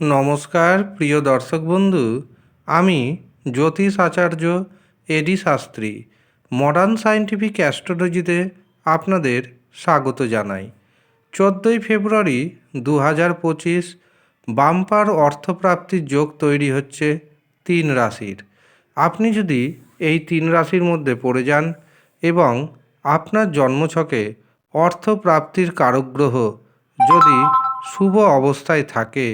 নমস্কার, প্রিয় দর্শক বন্ধু। আমি জ্যোতিষ Acharya AD Shastri. Modern scientific অ্যাস্ট্রোলজিতে আপনাদের স্বাগত জানাই। চোদ্দোই ফেব্রুয়ারি দু হাজার পঁচিশ, বাম্পার অর্থপ্রাপ্তির যোগ তৈরি হচ্ছে তিন রাশির। আপনি যদি এই তিন রাশির মধ্যে পড়ে যান এবং আপনার জন্মছকে অর্থপ্রাপ্তির কারক গ্রহ যদি শুভ অবস্থায় থাকে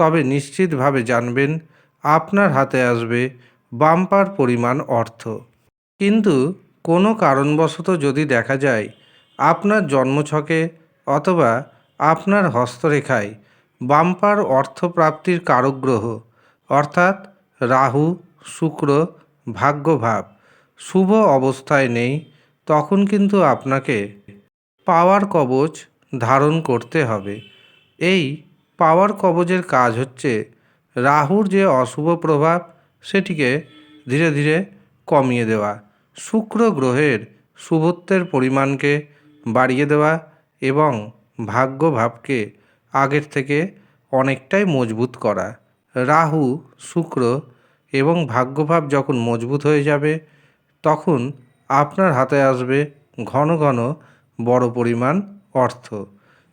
তবে নিশ্চিতভাবে জানবেন, আপনার হাতে আসবে বাম্পার পরিমাণ অর্থ। কিন্তু কোনো কারণবশত যদি দেখা যায়, আপনার জন্মছকে অথবা আপনার হস্তরেখায় বাম্পার অর্থপ্রাপ্তির কারক গ্রহ অর্থাৎ রাহু, শুক্র, ভাগ্যভাব শুভ অবস্থায় নেই, তখন কিন্তু আপনাকে পাওয়ার কবচ ধারণ করতে হবে। এই পাওয়ার কবজের কাজ হচ্ছে রাহুর যে অশুভ প্রভাব, সেটিকে ধীরে ধীরে কমিয়ে দেওয়া, শুক্র গ্রহের শুভত্বের পরিমাণকে বাড়িয়ে দেওয়া এবং ভাগ্যভাবকে আগের থেকে অনেকটাই মজবুত করা। রাহু, শুক্র এবং ভাগ্যভাব যখন মজবুত হয়ে যাবে, তখন আপনার হাতে আসবে ঘন ঘন বড় পরিমাণ অর্থ।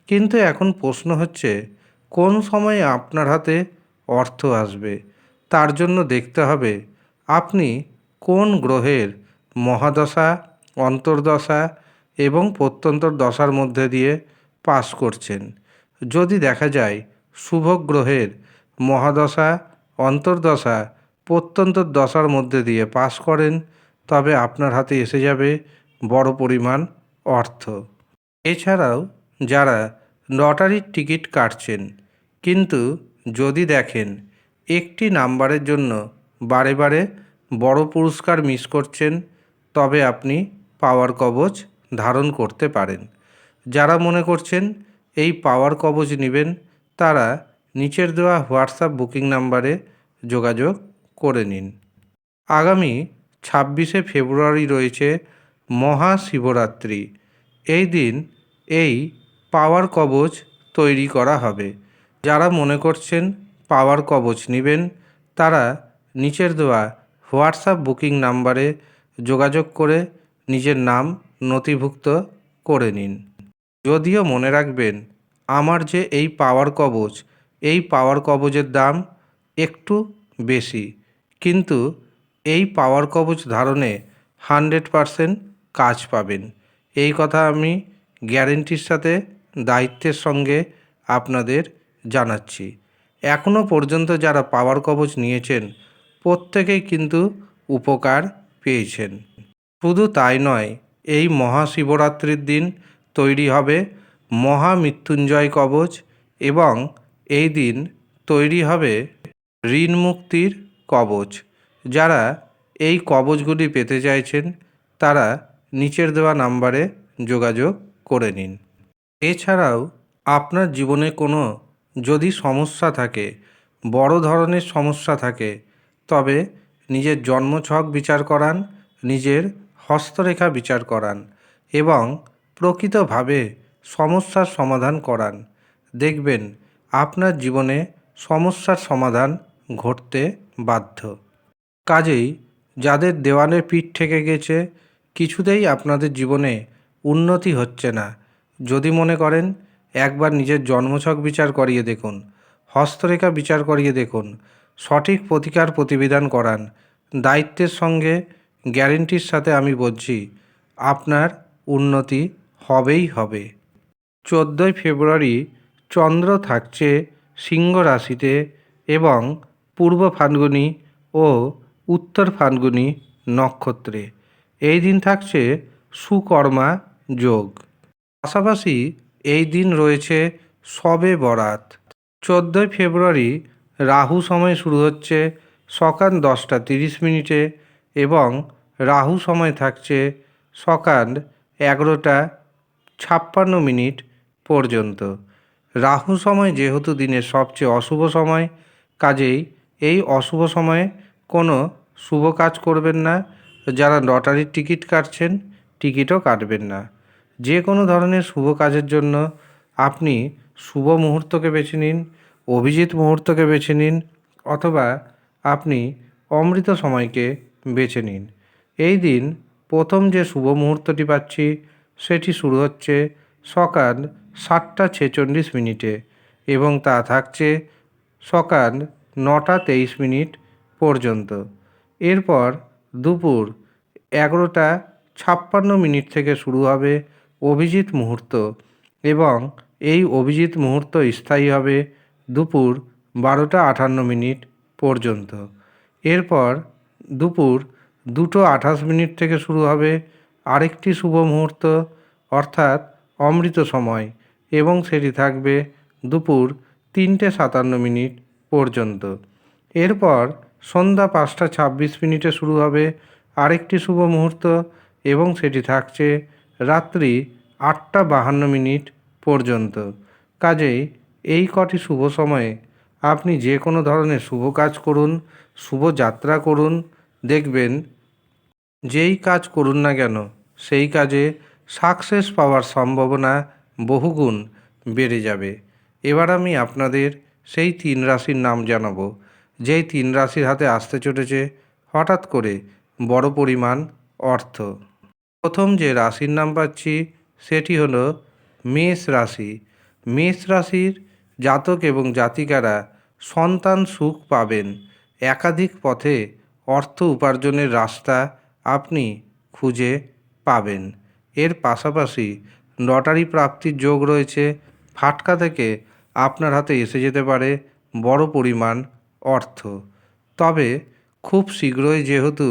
কিন্তু এখন প্রশ্ন হচ্ছে কোন সময়ে আপনার হাতে অর্থ আসবে, তার জন্য দেখতে হবে আপনি কোন গ্রহের মহাদশা, অন্তর্দশা এবং প্রত্যন্তর দশার মধ্যে দিয়ে পাস করছেন। যদি দেখা যায় শুভ গ্রহের মহাদশা, অন্তর্দশা, প্রত্যন্তর দশার মধ্যে দিয়ে পাস করেন, তবে আপনার হাতে এসে যাবে বড় পরিমাণ অর্থ। এছাড়াও যারা লটারির টিকিট কাটছেন। কিন্তু যদি দেখেন, একটি নাম্বারের জন্য বারে বারে বড় পুরস্কার মিস করছেন, তবে আপনি পাওয়ার কবচ ধারণ করতে পারেন। যারা মনে করছেন এই পাওয়ার কবচ নেবেন, তারা নিচের দেওয়া হোয়াটসঅ্যাপ বুকিং নাম্বারে যোগাযোগ করে নিন। আগামী ছাব্বিশে ফেব্রুয়ারি রয়েছে মহাশিবরাত্রি। এই দিন এই পাওয়ার কবচ তৈরি করা হবে। যারা মনে করছেন পাওয়ার কবচ নেবেন, তারা নিচের দেওয়া হোয়াটসঅ্যাপ বুকিং নাম্বারে যোগাযোগ করে নিজের নাম নথিভুক্ত করে নিন। যদিও মনে রাখবেন, আমার যে এই পাওয়ার কবচ, এই পাওয়ার কবচের দাম একটু বেশি। কিন্তু এই পাওয়ার কবচ ধারণে হান্ড্রেড পারসেন্ট কাজ পাবেন। এই কথা আমি গ্যারেন্টির সাথে দায়িত্বের সঙ্গে আপনাদের জানাচ্ছি। এখনও পর্যন্ত যারা পাওয়ার কবচ নিয়েছেন, প্রত্যেকেই কিন্তু উপকার পেয়েছেন। শুধু তাই নয়, এই মহাশিবরাত্রির দিন তৈরি হবে মহামৃত্যুঞ্জয় কবচ এবং এই দিন তৈরি হবে ঋণ মুক্তির কবচ। যারা এই কবচগুলি পেতে চাইছেন, তারা নিচের দেওয়া নাম্বারে যোগাযোগ করে নিন। এছাড়াও আপনার জীবনে কোনো যদি সমস্যা থাকে, বড় ধরনের সমস্যা থাকে, তবে নিজের জন্মছক বিচার করান, নিজের হস্তরেখা বিচার করান এবং প্রকৃতভাবে সমস্যার সমাধান করান। দেখবেন আপনার জীবনে সমস্যার সমাধান ঘটতে বাধ্য। কাজেই যাদের দেওয়ানের পিঠ থেকে গেছে, কিছুতেই আপনাদের জীবনে উন্নতি হচ্ছে না। যদি মনে করেন, একবার নিজের জন্মছক বিচার করিয়ে দেখুন, হস্তরেখা বিচার করিয়ে দেখুন, সঠিক প্রতিকার প্রতিবিধান করান, দায়িত্বের সঙ্গে গ্যারেন্টির সাথে আমি বলছি, আপনার উন্নতি হবেই হবে। চোদ্দোই ফেব্রুয়ারি চন্দ্র থাকছে সিংহ রাশিতে এবং পূর্ব ফাল্গুনি ও উত্তর ফাল্গুনি নক্ষত্রে। এই দিন থাকছে সুকর্মা যোগ। পাশাপাশি এই দিন রয়েছে সবে বরাত। চোদ্দোই ফেব্রুয়ারি রাহু সময় শুরু হচ্ছে সকাল দশটা তিরিশ মিনিটে এবং রাহু সময় থাকছে সকাল এগারোটা ছাপ্পান্ন মিনিট পর্যন্ত। রাহু সময় যেহেতু দিনের সবচেয়ে অশুভ সময়, কাজেই এই অশুভ সময়ে কোনো শুভ কাজ করবেন না। যারা লটারির টিকিট কাটছেন, টিকিটও কাটবেন না। যে কোনো ধরনের শুভ কাজের জন্য আপনি শুভ মুহূর্তকে বেছে নিন, অভিজিৎ মুহূর্তকে বেছে নিন, অথবা আপনি অমৃত সময়কে বেছে নিন। এই দিন প্রথম যে শুভ মুহূর্তটি পাচ্ছি, সেটি শুরু হচ্ছে সকাল সাতটা ছেচল্লিশ মিনিটে এবং তা থাকছে সকাল নটা তেইশ মিনিট পর্যন্ত। এরপর দুপুর এগারোটা ছাপ্পান্ন মিনিট থেকে শুরু হবে অভিজিৎ মুহূর্ত এবং এই অভিজিৎ মুহূর্ত স্থায়ী হবে দুপুর বারোটা আটান্ন মিনিট পর্যন্ত। এরপর দুপুর দুটো আঠাশ মিনিট থেকে শুরু হবে আরেকটি শুভ মুহূর্ত, অর্থাৎ অমৃত সময়, এবং সেটি থাকবে দুপুর তিনটে সাতান্ন মিনিট পর্যন্ত। এরপর সন্ধ্যা পাঁচটা ছাব্বিশ মিনিটে শুরু হবে আরেকটি শুভ মুহূর্ত, এবং সেটি থাকছে রাত্রি আটটা বাহান্ন মিনিট পর্যন্ত। কাজেই এই কটি শুভ সময়ে আপনি যে কোনো ধরনের শুভ কাজ করুন, শুভ যাত্রা করুন, দেখবেন যেই কাজ করুন না কেন, সেই কাজে সাকসেস পাওয়ার সম্ভাবনা বহুগুণ বেড়ে যাবে। এবার আমি আপনাদের সেই তিন রাশির নাম জানাব, যেই তিন রাশির হাতে আসতে চলেছে হঠাৎ করে বড় পরিমাণ অর্থ। প্রথম যে রাশির নাম পাচ্ছি সেটি হলো মেষ রাশি। মেষ রাশির জাতক এবং জাতিকারা সন্তান সুখ পাবেন। একাধিক পথে অর্থ উপার্জনের রাস্তা আপনি খুঁজে পাবেন। এর পাশাপাশি লটারি প্রাপ্তির যোগ রয়েছে। ফাটকা থেকে আপনার হাতে এসে যেতে পারে বড় পরিমাণ অর্থ। তবে খুব শীঘ্রই যেহেতু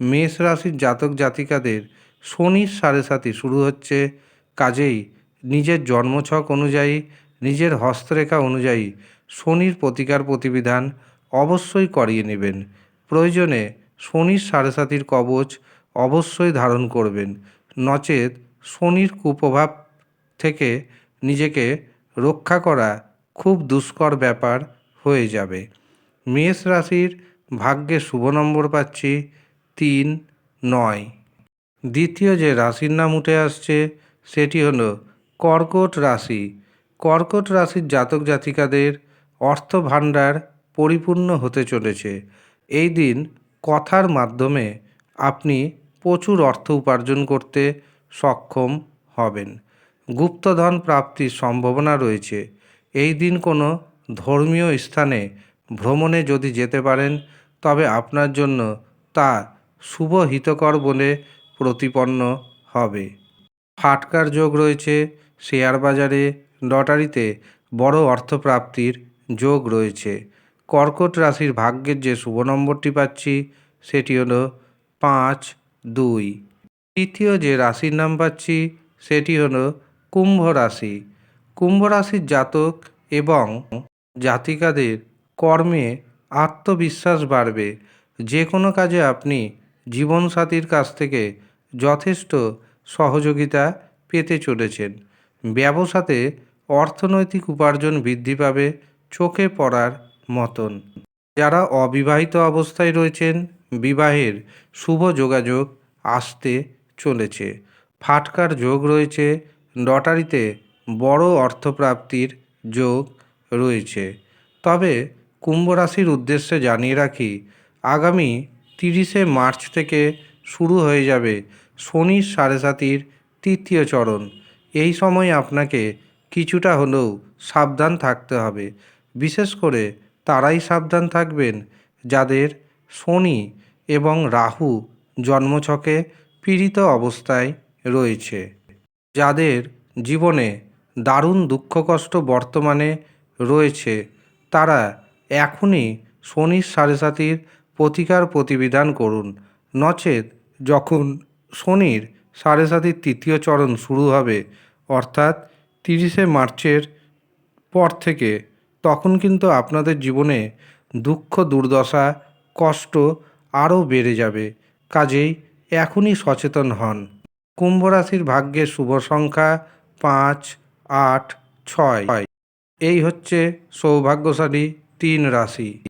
মেষ রাশির জাতক জাতিকাদের শনির সাড়ে সাথে শুরু হচ্ছে কাজেই। নিজের জন্মছক অনুযায়ী, নিজের হস্তরেখা অনুযায়ী শনির প্রতিকার প্রতিবিধান অবশ্যই করিয়ে নেবেন। প্রয়োজনে শনির সাড়ে সাতির কবচ অবশ্যই ধারণ করবেন। নচেত শনির কুপ্রভাব থেকে নিজেকে রক্ষা করা খুব দুষ্কর ব্যাপার হয়ে যাবে। মেষ রাশির ভাগ্যে শুভ নম্বর পাচ্ছি তিন, নয়। দ্বিতীয় যে রাশির নাম উঠে আসছে, সেটি হলো কর্কট রাশি। কর্কট রাশির জাতক জাতিকাদের অর্থ ভাণ্ডার পরিপূর্ণ হতে চলেছে। এই দিন কথার মাধ্যমে আপনি প্রচুর অর্থ উপার্জন করতে সক্ষম হবেন। গুপ্তধন প্রাপ্তির সম্ভাবনা রয়েছে। এই দিন কোনো ধর্মীয় স্থানে ভ্রমণে যদি যেতে পারেন, তবে আপনার জন্য তা শুভ হিতকর বলে প্রতিপন্ন হবে। ফাটকার যোগ রয়েছে শেয়ার বাজারে লটারিতে বড় অর্থপ্রাপ্তির যোগ রয়েছে। কর্কট রাশির ভাগ্যের যে শুভ নম্বরটি পাচ্ছি, সেটি হলো পাঁচ, দুই। তৃতীয় যে রাশির নাম পাচ্ছি, সেটি হলো কুম্ভ রাশি। কুম্ভ রাশির জাতক এবং জাতিকাদের কর্মে আত্মবিশ্বাস বাড়বে। যে কোনো কাজে আপনি জীবনসাথীর কাছ থেকে যথেষ্ট সহযোগিতা পেতে চলেছেন। ব্যবসাতে অর্থনৈতিক উপার্জন বৃদ্ধি পাবে চোখে পড়ার মতন। যারা অবিবাহিত অবস্থায় রয়েছেন, বিবাহের শুভ যোগাযোগ আসতে চলেছে। ফাটকার যোগ রয়েছে, লটারিতে বড় অর্থপ্রাপ্তির যোগ রয়েছে। তবে কুম্ভ রাশির উদ্দেশ্যে জানিয়ে রাখি, আগামী তিরিশে মার্চ থেকে শুরু হয়ে যাবে শনির সাড়ে সাতির তৃতীয় চরণ। এই সময় আপনাকে কিছুটা হলেও সাবধান থাকতে হবে। বিশেষ করে তারাই সাবধান থাকবেন যাদের শনি এবং রাহু জন্মছকে পীড়িত অবস্থায় রয়েছে। যাদের জীবনে দারুণ দুঃখ কষ্ট বর্তমানে রয়েছে, তারা এখনই শনির সাড়ে সাতির প্রতিকার প্রতিবিধান করুন। নচেত যখন শনির সাড়ে সাতির তৃতীয় চরণ শুরু হবে, অর্থাৎ তিরিশে মার্চের পর থেকে তখন কিন্তু আপনাদের জীবনে দুঃখ, দুর্দশা, কষ্ট আরও বেড়ে যাবে। কাজেই এখনই সচেতন হন। কুম্ভ রাশির ভাগ্যের শুভ সংখ্যা পাঁচ, আট, ছয়। এই হচ্ছে সৌভাগ্যশালী তিন রাশি।